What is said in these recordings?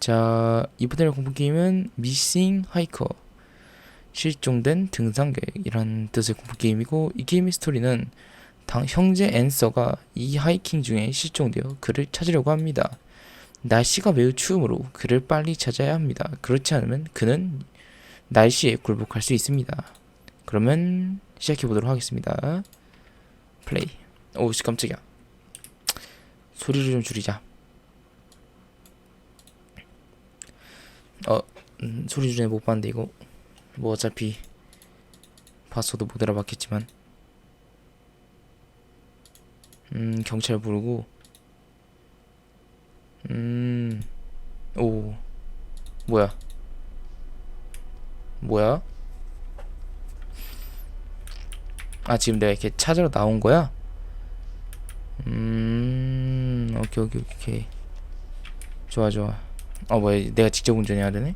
자, 이번에 공부 게임은 Missing Hiker 실종된 등산객이라는 뜻의 공부 게임이고 이 게임의 스토리는 당, 형제 앤서가 이 하이킹 중에 실종되어 그를 찾으려고 합니다. 날씨가 매우 추우므로 그를 빨리 찾아야 합니다. 그렇지 않으면 그는 날씨에 굴복할 수 있습니다. 그러면 시작해 보도록 하겠습니다. 플레이. 오우 씨 깜짝이야. 소리를 좀 줄이자. 어, 음, 소리 전에 못 봤는데 이거 뭐 어차피 봤어도 못 알아봤겠지만 음 경찰 부르고 음 오 뭐야 뭐야 아 지금 내가 이렇게 찾으러 나온 거야? 음 오케이 오케이 오케이. 좋아 좋아. 어 뭐야 내가 직접 운전해야 되네?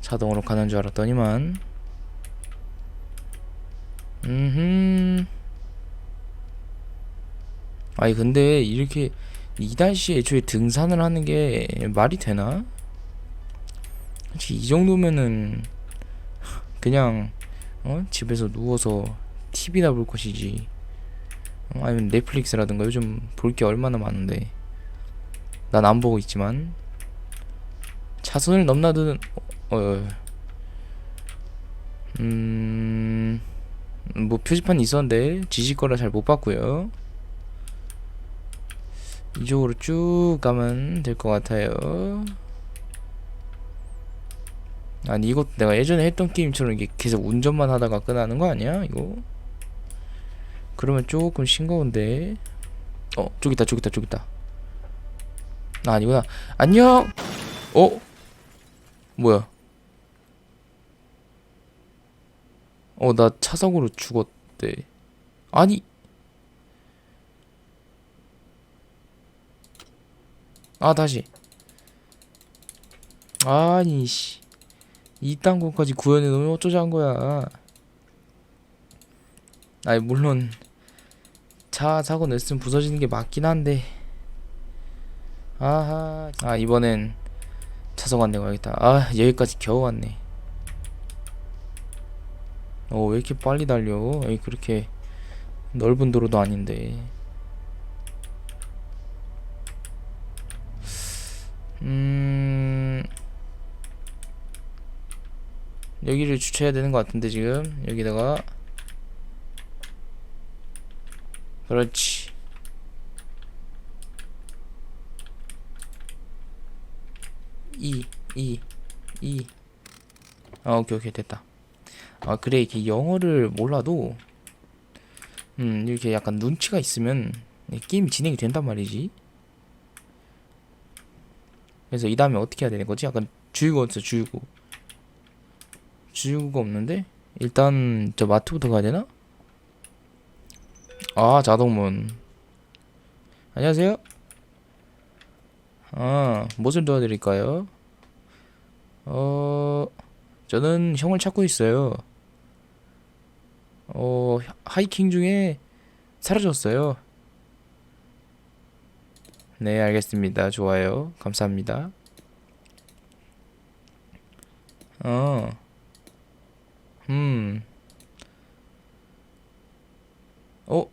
자동으로 가는 줄 알았더니만. 음흠. 아니 근데 이렇게 이 날씨에 애초에 등산을 하는 게 말이 되나? 이 정도면은 그냥 어? 집에서 누워서 TV나 볼 것이지 어? 아니면 넷플릭스라든가 요즘 볼 게 얼마나 많은데 난 안 보고 있지만 차선을 넘나드는 어, 어, 음, 뭐 표지판이 있었는데 지질 거라 잘 못 봤고요. 이쪽으로 쭉 가면 될 것 같아요. 아니 이것도 내가 예전에 했던 게임처럼 이게 계속 운전만 하다가 끝나는 거 아니야? 이거? 그러면 조금 싱거운데. 어, 저기 있다, 저기 있다, 저기 있다. 아, 아니구나. 안녕. 어? 뭐야? 어, 나 차석으로 죽었대. 아니. 아, 다시. 아니, 씨. 이딴 것까지 구현해 놓으면 어쩌자는 거야. 아니, 물론, 차 사고 냈으면 부서지는 게 맞긴 한데. 아하. 아, 이번엔 차석 안내 가야겠다. 아, 여기까지 겨우 왔네. 어, 왜 이렇게 빨리 달려? 여기 그렇게 넓은 도로도 아닌데. 음, 여기를 주차해야 되는 것 같은데, 지금. 여기다가. 그렇지. 이, 이, 이. 아, 오케이, 오케이, 됐다. 아, 그래, 이렇게 영어를 몰라도, 음, 이렇게 약간 눈치가 있으면, 이 게임이 진행이 된단 말이지. 그래서 이 다음에 어떻게 해야 되는 거지? 약간 주유구 없어, 주유구. 주유구가 없는데? 일단, 저 마트부터 가야 되나? 아, 자동문. 안녕하세요? 아, 무엇을 도와드릴까요? 어, 저는 형을 찾고 있어요. 어, 하이킹 중에 사라졌어요. 네, 알겠습니다. 좋아요. 감사합니다. 어, 음, 어,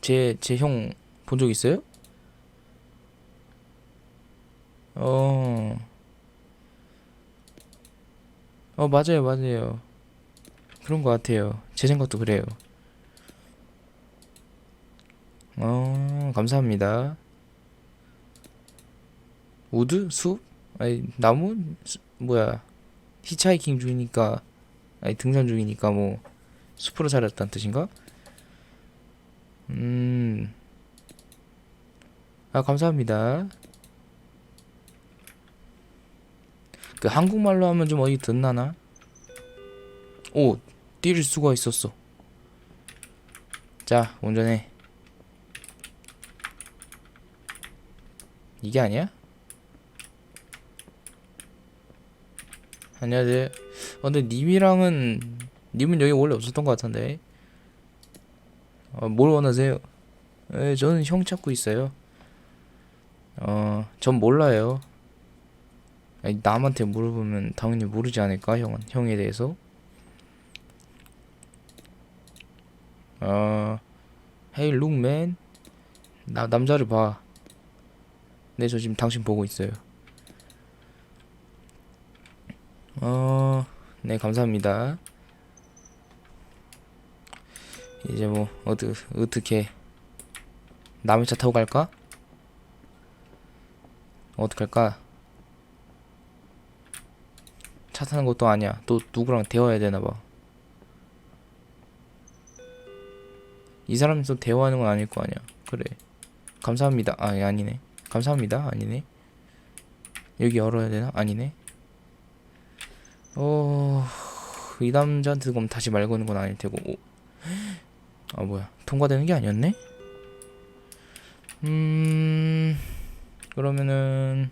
제, 제 형 본 적 있어요? 어, 어, 맞아요, 맞아요. 그런 것 같아요. 제 생각도 그래요. 어, 감사합니다. 우드? 숲? 아니, 나무? 수- 뭐야. 히치하이킹 중이니까, 아니, 등산 중이니까 뭐, 숲으로 살았다는 뜻인가? 음, 아, 감사합니다. 그 한국말로 하면 좀 어디 듣나나? 오, 뛸 수가 있었어. 자, 운전해. 이게 아니야? 안녕하세요. 어, 근데 님이랑은 님은 여기 원래 없었던 것 같은데. 어, 뭘 원하세요? 에, 저는 형 찾고 있어요. 어, 전 몰라요. 아니, 남한테 물어보면 당연히 모르지 않을까, 형은? 형에 대해서? 어, 헤이, 룩맨. 나, 남자를 봐. 네, 저 지금 당신 보고 있어요. 어, 네, 감사합니다. 이제 뭐, 어드, 어떻게, 남의 차 타고 갈까? 어떡할까? 차 타는 것도 아니야. 또 누구랑 대화해야 되나 봐. 이 사람이 또 대화하는 건 아닐 거 아니야. 그래. 감사합니다. 아, 예, 아니네. 감사합니다. 아니네. 여기 열어야 되나? 아니네. 어, 이 남자한테 그럼 다시 말 거는 건 아닐 테고. 오. 아, 뭐야. 통과되는 게 아니었네? 음, 그러면은,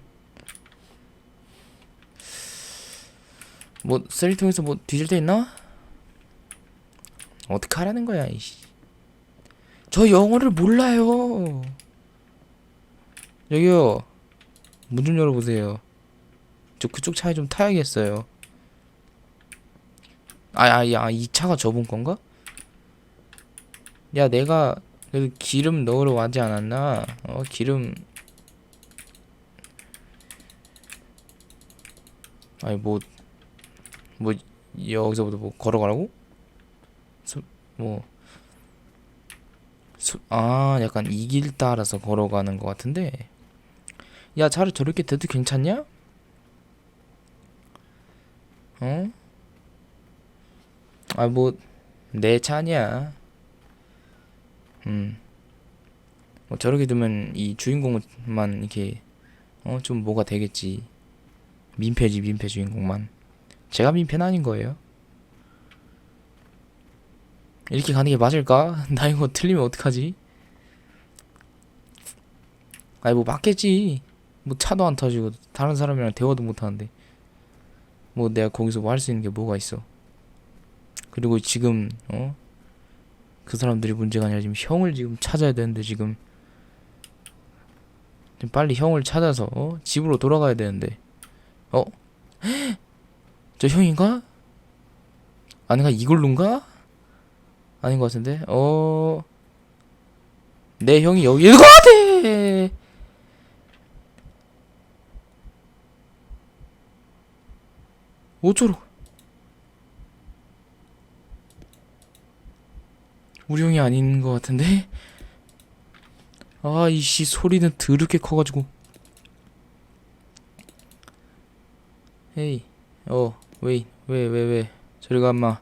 뭐, 쓰레기통에서 뭐 뒤질 데 있나? 어떻게 하라는 거야, 이씨. 저 영어를 몰라요. 여기요. 문 좀 열어보세요. 저 그쪽 차에 좀 타야겠어요. 아, 아, 야, 이 차가 저분 건가? 야, 내가 그 기름 넣으러 하지 않았나? 어, 기름. 아니, 뭐, 뭐, 여기서부터 뭐 걸어가라고? 수, 뭐, 수, 아, 약간 이 길 따라서 걸어가는 것 같은데. 야, 차를 저렇게 대도 괜찮냐? 어? 아, 뭐, 내 차냐? 음. 뭐 저렇게 두면 이 주인공만 이렇게 어 좀 뭐가 되겠지. 민폐지 민폐 주인공만. 제가 민폐는 아닌 거예요. 이렇게 가는 게 맞을까? 나 이거 틀리면 어떡하지? 아니 뭐 맞겠지. 뭐 차도 안 타지고 다른 사람이랑 대화도 못 하는데 뭐 내가 거기서 뭐 할 수 있는 게 뭐가 있어? 그리고 지금 어? 그 사람들이 문제가 아니라 지금 형을 지금 찾아야 되는데 지금 지금 빨리 형을 찾아서 어? 집으로 돌아가야 되는데 어? 저 형인가? 아닌가 이걸로인가? 아닌 것 같은데 어? 내 형이 여기 있는 것 같아 어쩌로 우리 형이 아닌 것 같은데? 아, 이씨 소리는 드럽게 커가지고. 헤이, 어, 왜, 왜, 왜, 왜, 저리 가, 엄마.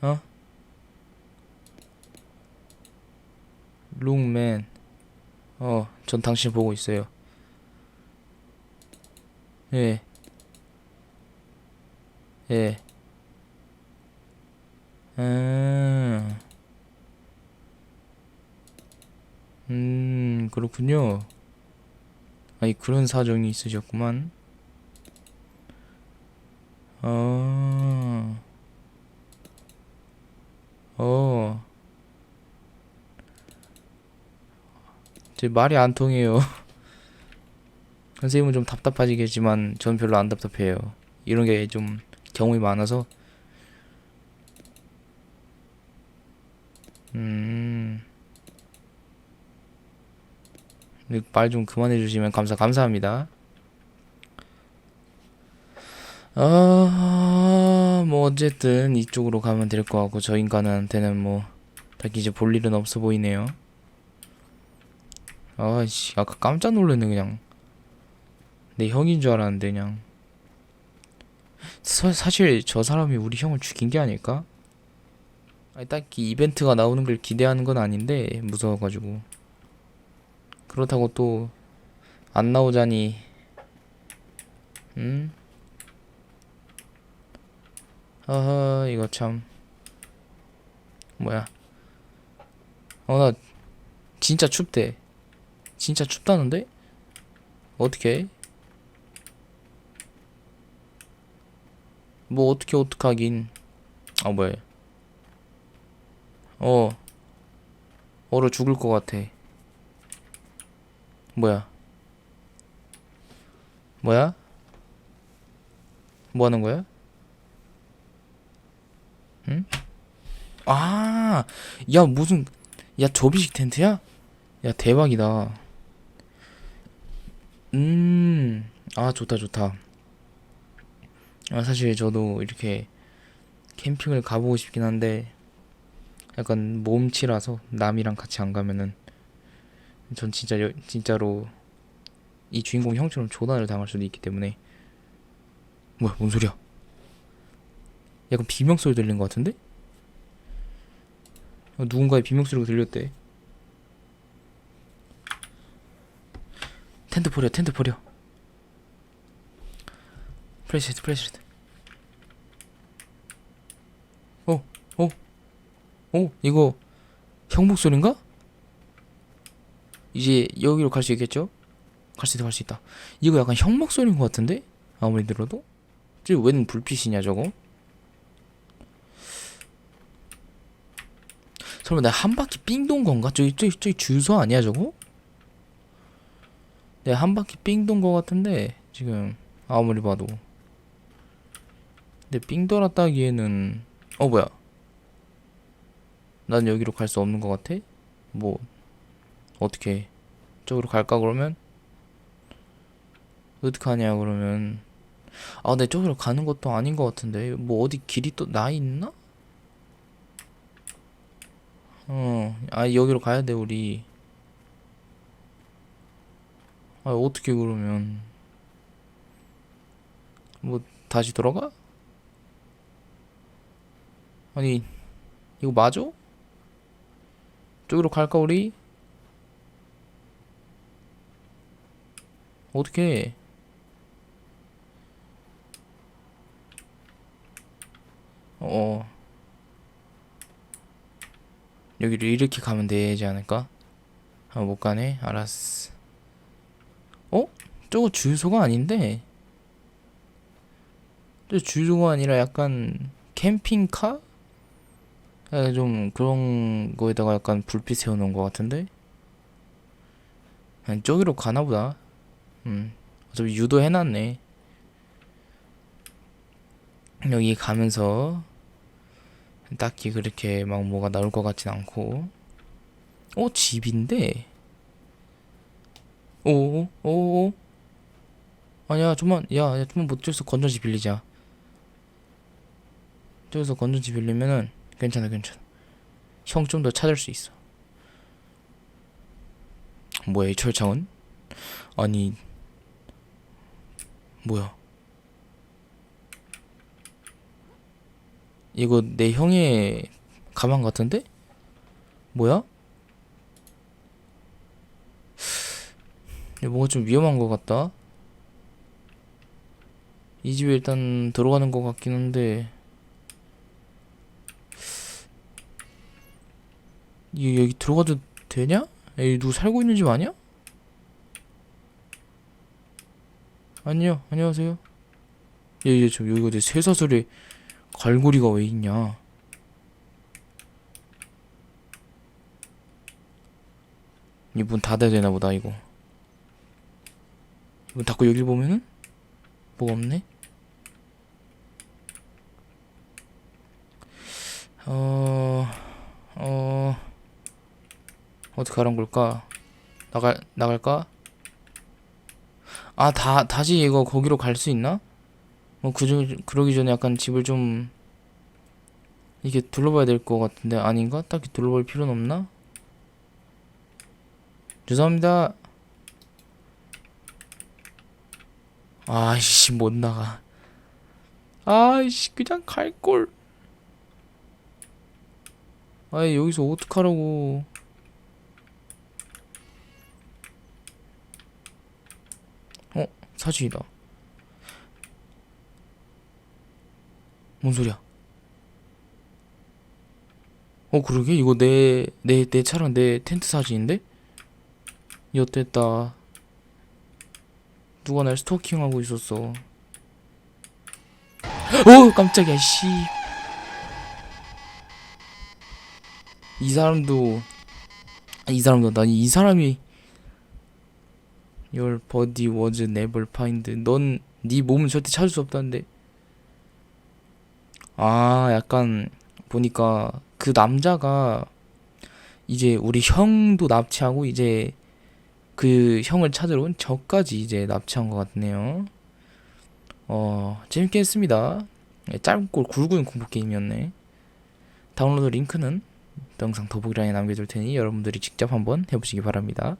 어? 룩맨. 어, 전 당신 보고 있어요. 예. 예. 아, 음, 그렇군요. 아니, 그런 사정이 있으셨구만. 어, 어. 제 말이 안 통해요. 선생님은 좀 답답하시겠지만, 전 별로 안 답답해요. 이런 게 좀 경험이 많아서. 음. 말 좀 그만해 주시면 감사 감사합니다. 아, 뭐 어쨌든 이쪽으로 가면 될 것 같고 저 인간한테는 뭐 딱히 이제 볼 일은 없어 보이네요. 아씨, 아까 깜짝 놀랐네 그냥. 내 형인 줄 알았는데 그냥. 사, 사실 저 사람이 우리 형을 죽인 게 아닐까? 아니 딱히 이벤트가 나오는 걸 기대하는 건 아닌데 무서워가지고. 그렇다고 또 안 나오자니. 음? 아하 이거 참. 뭐야? 어 나 진짜 춥대. 진짜 춥다는데? 어떻게 뭐 어떻게 어떡하긴. 아 뭐야 어 얼어 죽을 것 같아 뭐야 뭐야 뭐 하는 거야 응? 아, 야 무슨 야 접이식 텐트야? 야 대박이다. 음, 아 좋다 좋다. 아 사실 저도 이렇게 캠핑을 가보고 싶긴 한데 약간 몸치라서 남이랑 같이 안 가면은 전 진짜 여, 진짜로 이 주인공 형처럼 조난을 당할 수도 있기 때문에 뭐야 뭔 소리야? 약간 비명 소리 들린 것 같은데? 어, 누군가의 비명 소리가 들렸대. 텐트 버려, 텐트 버려. 플래시트, 플래시트. 어, 어, 어, 이거 형 목소리인가? 이제 여기로 갈 수 있겠죠? 갈 수 있다, 갈 수 있다. 이거 약간 형 목소리인 것 같은데? 아무리 들어도? 저웬 불빛이냐 저거? 설마 내가 한 바퀴 삥 돈 건가? 저기 저기 저기 주소 아니야 저거? 내가 한 바퀴 삥 돈 거 같은데 지금 아무리 봐도 근데 삥 돌았다기에는 어 뭐야 난 여기로 갈 수 없는 것 같아? 뭐 어떻게 저기로 갈까 그러면? 어떡하냐 그러면 아 근데 저기로 가는 것도 아닌 것 같은데 뭐 어디 길이 또 나 있나? 어, 아 여기로 가야 돼 우리. 아 어떻게 그러면 뭐 다시 돌아가? 아니 이거 맞아? 저기로 갈까 우리? 어떻게? 어. 여기를 이렇게 가면 되지 않을까? 아, 못 가네. 알았어. 어? 저거 주유소가 아닌데? 저 주유소가 아니라 약간 캠핑카? 아, 좀 그런 거에다가 약간 불빛 세워놓은 것 같은데? 아니, 저기로 가나 보다. 음. 어차피 유도해놨네. 여기 가면서 딱히 그렇게 막 뭐가 나올 것 같진 않고 어 집인데 오오오 오, 아니야 좀만 야, 야 좀만 못 저기서 건전지 빌리자 저기서 건전지 빌리면은 괜찮아 괜찮아 형 좀 더 찾을 수 있어 뭐야 이 철창은 아니 뭐야 이거 내 형의 가방 같은데? 뭐야? 뭔가 좀 위험한 것 같다. 이 집에 일단 들어가는 것 같긴 한데 이 여기 들어가도 되냐? 여기 누구 살고 있는 집 아니야? 아니요, 안녕하세요. 예, 예, 저 여기가 내 쇠사슬에 갈고리가 왜 있냐? 이 문 닫아야 되나 보다 이거. 문 닫고 여길 보면은 뭐가 없네. 어, 어, 어떻게 하란 걸까? 나갈 나갈까? 아, 다 다시 이거 거기로 갈 수 있나? 뭐 그중 그러기 전에 약간 집을 좀 이게 둘러봐야 될 것 같은데 아닌가? 딱히 둘러볼 필요는 없나? 죄송합니다. 아이씨 못 나가. 아이씨 그냥 갈 걸. 아이 여기서 어떡하라고. 어 사진이다. 뭔 소리야? 어 그러게 이거 내 내 내 차랑 내 텐트 사진인데? 엿됐다 누가 날 스토킹하고 있었어 오 깜짝이야 씨. 이 사람도 아, 이 사람도 난 이 사람이 Your body was never find. 넌 네 몸은 절대 찾을 수 없다는데. 아 약간 보니까 그 남자가 이제 우리 형도 납치하고 이제 그 형을 찾으러 온 저까지 이제 납치한 것 같네요. 어 재밌게 했습니다. 예, 짧고 굵은 공포 게임이었네. 다운로드 링크는 영상 더보기란에 남겨둘 테니 여러분들이 직접 한번 해보시기 바랍니다.